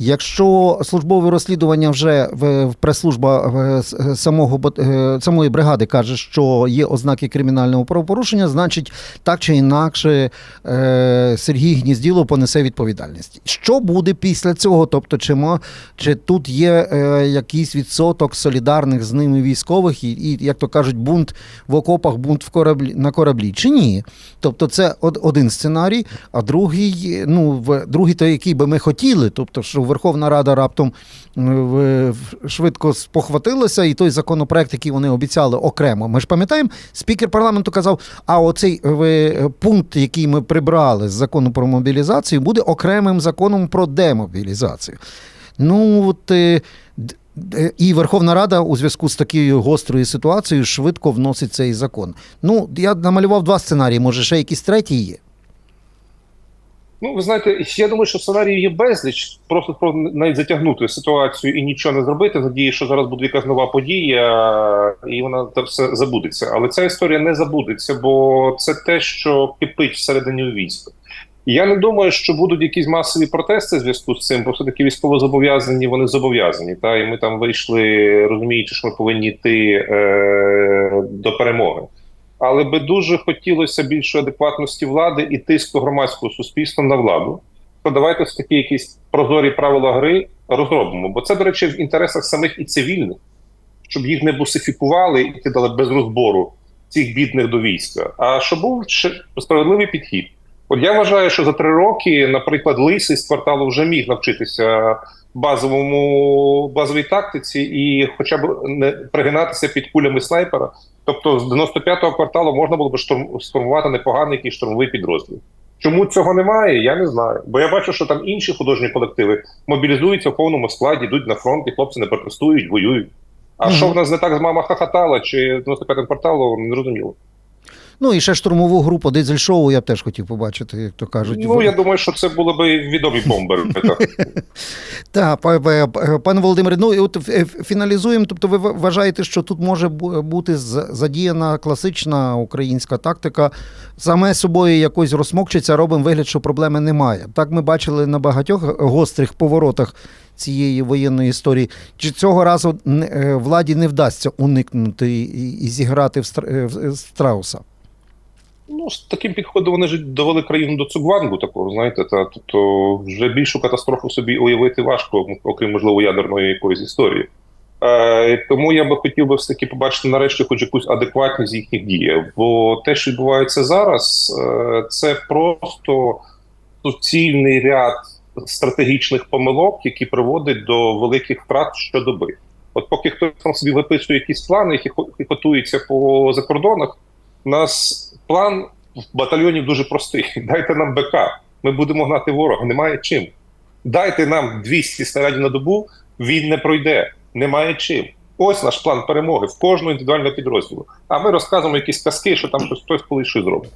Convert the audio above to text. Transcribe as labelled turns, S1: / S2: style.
S1: Якщо службове розслідування вже в, прес-служба самого е, самої бригади каже, що є ознаки кримінального правопорушення, значить так чи інакше е, Сергій Гнізділов понесе відповідальність. Що буде після цього? Тобто, чи, чи тут є е, якийсь відсоток солідарних з ними військових, і, і як то кажуть, бунт в окопах, бунт в кораблі на кораблі, чи ні? Тобто, це один сценарій, а другий, ну в другий, той, який би ми хотіли, тобто, що Верховна Рада раптом е, швидко спохватилася, і той законопроект, який вони обіцяли окремо. Ми ж пам'ятаємо, спікер парламенту казав: а оцей е, пункт, який ми прибрали з закону про мобілізацію, буде окремим законом про демобілізацію. Ну от. е, І Верховна Рада у зв'язку з такою гострою ситуацією швидко вносить цей закон. Ну, я намалював два сценарії, може, ще якийсь третій є.
S2: Ну, ви знаєте, я думаю, що сценарій є безліч. Просто про навіть затягнути ситуацію і нічого не зробити. в що зараз буде якась нова подія, і вона це все забудеться. Але ця історія не забудеться, бо це те, що кипить всередині війська. Я не думаю, що будуть якісь масові протести в зв'язку з цим, бо все-таки військово зобов'язані, вони зобов'язані. Та і ми там вийшли, розуміючи, що ми повинні йти е, до перемоги. Але би дуже хотілося більшої адекватності влади і тиску громадського суспільства на владу. То давайте ж такі якісь прозорі правила гри розробимо. Бо це, до речі, в інтересах самих і цивільних, щоб їх не бусифікували і кидали без розбору цих бідних до війська. А щоб був справедливий підхід. От я вважаю, що за три роки, наприклад, лисий з кварталу вже міг навчитися базовому базовій тактиці і хоча б не пригинатися під кулями снайпера. Тобто з 95-го кварталу можна було б штурм сформувати непоганий якийсь штурмовий підрозділ. Чому цього немає, я не знаю. Бо я бачу, що там інші художні колективи мобілізуються в повному складі, йдуть на фронт, і хлопці не протестують, воюють. А
S1: Мгм.
S2: що в нас не так з мама хахатала чи 95-м кварталом, не зрозуміло.
S1: Ну і ще штурмову групу дизель-шоу я б теж хотів побачити, як то кажуть.
S2: Ну я думаю, що це були б відомі бомбери. так.
S1: Так, па- па- па- пане Володимире, ну і от е, фіналізуємо. Тобто, ви вважаєте, що тут може бути задіяна класична українська тактика, саме собою якось розсмокчиться, робимо вигляд, що проблеми немає. Так ми бачили на багатьох гострих поворотах цієї воєнної історії. Чи цього разу е, владі не вдасться уникнути і, зіграти в, е, в страуса?
S2: Ну, з таким підходом вони ж довели країну до цугвангу такого, знаєте, та тобто вже більшу катастрофу собі уявити важко, окрім можливо ядерної якоїсь історії. Е, тому я би хотів би все таки побачити нарешті хоч якусь адекватність їхніх дій. Бо те, що відбувається зараз, е, це просто суцільний ряд стратегічних помилок, які приводять до великих втрат щодоби. От поки хтось там собі виписує якісь плани, які готуються по закордонах, у нас план в батальйоні дуже простий. Дайте нам БК, ми будемо гнати ворога, немає чим. Дайте нам 200 снарядів на добу, він не пройде, немає чим. Ось наш план перемоги в кожного індивідуального підрозділу. А ми розказуємо якісь казки, що там хтось колись щось зробить.